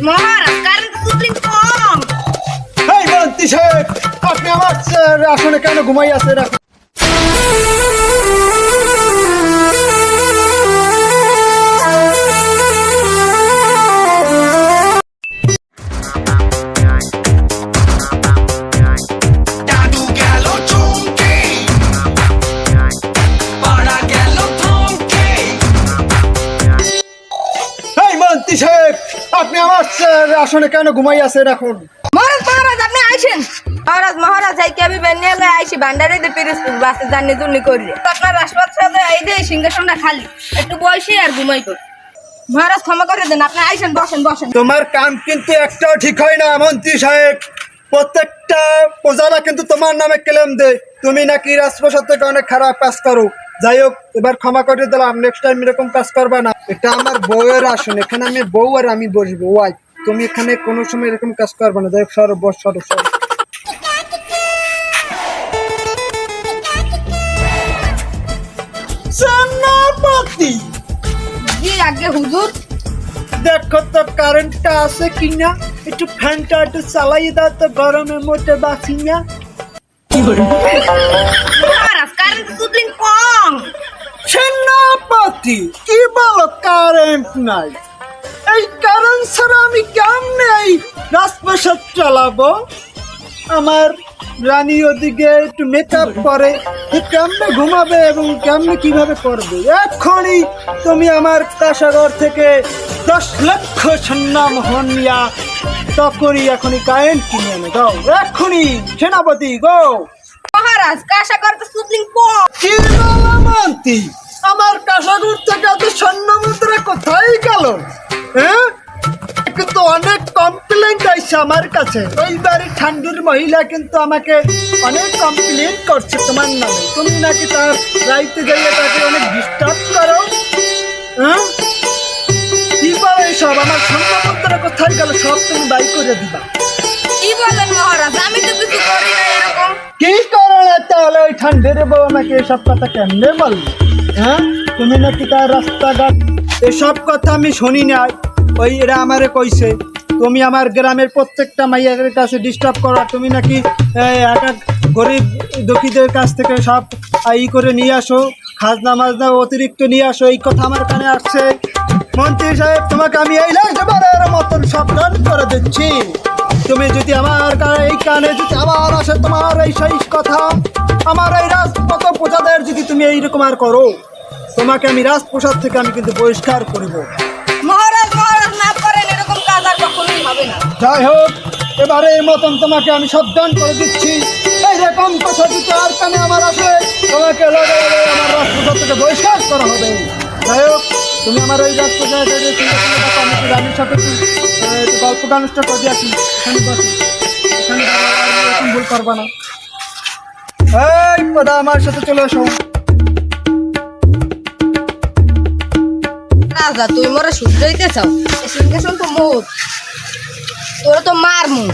মহারাজ current supreme কম। এই মন্ত্রী সাহেব আপনি আমার আহ, কেন ঘুমাই আছে রাখুন দাদু গেল গেল থমকে এই মন্ত্রী সাহেব আপনি আমার আসনে কেন ঘুমাই আছে রাখুন মহারাজ মহারাজ আপনি আইছেন? মহারাজ মহারাজ এই কি আমি বেনিয়ে লয়ে আইছি ভান্ডারে দে পিরিস বাসে জানি জুনি করি। আপনার রাজপাত সাথে এই যে সিংহাসনটা খালি একটু বসি আর ঘুমাই কর। মহারাজ ক্ষমা করে দেন আপনি আইছেন বসেন বসেন। তোমার কাম কিন্তু একটাও ঠিক হয় না মন্ত্রী সাহেব। প্রত্যেকটা প্রজারা কিন্তু তোমার নামে ক্লেম দেয়। তুমি নাকি রাজপ্রসাদ থেকে অনেক খারাপ কাজ করো। যাই হোক এবার ক্ষমা করে দিলাম নেক্সট টাইম এরকম কাজ করবে না। এটা আমার বউয়ের আসন এখানে আমি বউ আর আমি বসবো। ওয়াই তুমি এখানে কোনো সময় এরকম কাজ করবে না। যাই হোক সরো বস সরো সরো। সেনাপতি জি আগে হুজুর। দেখো তো কারেন্টটা আছে কিনা? একটু ফ্যানটা একটু চালাই দাও তো গরমের মধ্যে বাঁচি না কম সেনাপতি, কি বলো কারেন্ট নাই। এই কারেন্ট ছাড়া আমি কেমনে এই রাজপ্রাসাদ চালাবো? আমার রানী ওদিকে একটু মেকআপ করে সে কেমনে ঘুমাবে এবং কেমনে কীভাবে করবে এক্ষুনি তুমি আমার কাশাগর থেকে দশ লক্ষ সন্নাম হনিয়া তখনই এখনই কারেন্ট কিনে এনে দাও। এক্ষুনি, সেনাপতি গো মহারাজ কাশা করতে সুপ্রিম কম কি মন্ত্রী আমার কাশাগুর থেকে এত স্বর্ণ কোথায় গেল? হ্যাঁ কিন্তু অনেক কমপ্লেন্ট আইছে আমার কাছে। ওই ঠান্ডুর মহিলা কিন্তু আমাকে অনেক কমপ্লেন করছে তোমার নামে। তুমি নাকি তার রাইতে যাইয়ে তাকে অনেক ডিস্টার্ব করো? হ্যাঁ কি বলো এসব আমার স্বর্ণ মুদ্রা কোথায় গেল সব তুমি বাই করে দিবা। ঠান্ডের বউ আমাকে এসব কথা কেমনে বলবে? হ্যাঁ? তুমি নাকি তার রাস্তাঘাট? এসব কথা আমি শুনি নাই। ওই এরা আমারে কইছে, তুমি আমার গ্রামের প্রত্যেকটা মাইয়াদের কাছে ডিস্টার্ব করা। তুমি নাকি এক এক গরিব দুঃখীদের কাছ থেকে সব ই করে নিয়ে আসো। খাজনা মাজনা অতিরিক্ত নিয়ে আসো। এই কথা আমার কানে আসছে। মন্ত্রী সাহেব, তোমাকে আমি এই লাইটের মতন সাবধান করে দিচ্ছি। তুমি যদি আমার এই কানে যদি আবার আসে তোমার এই সেই কথা। আমার এই রাজপথ প্রজাদের যদি তুমি এইরকম আর করো তোমাকে আমি রাজপ্রসাদ থেকে আমি কিন্তু বহিষ্কার করব। মহারাজ মহারাজ না করেন এরকম কাজ আর কখনোই হবে না। যাই হোক এবারে এই মতন তোমাকে আমি সাবধান করে দিচ্ছি। এইরকম কথা যদি আর কানে আমার আসে তোমাকে লগে আমার রাজপ্রসাদ থেকে বহিষ্কার করা হবে। তুমি আমার এই রাজপ্রসাদ আমি সাথে গল্পটা অনুষ্ঠান করে এরকম ভুল করবা না। এই, পদা, আমার সাথে চলে এসো। রাজা তুই মোরে শুধরাইতে চাও? এই সিংহাসন তো মোর তোরা তো মার মু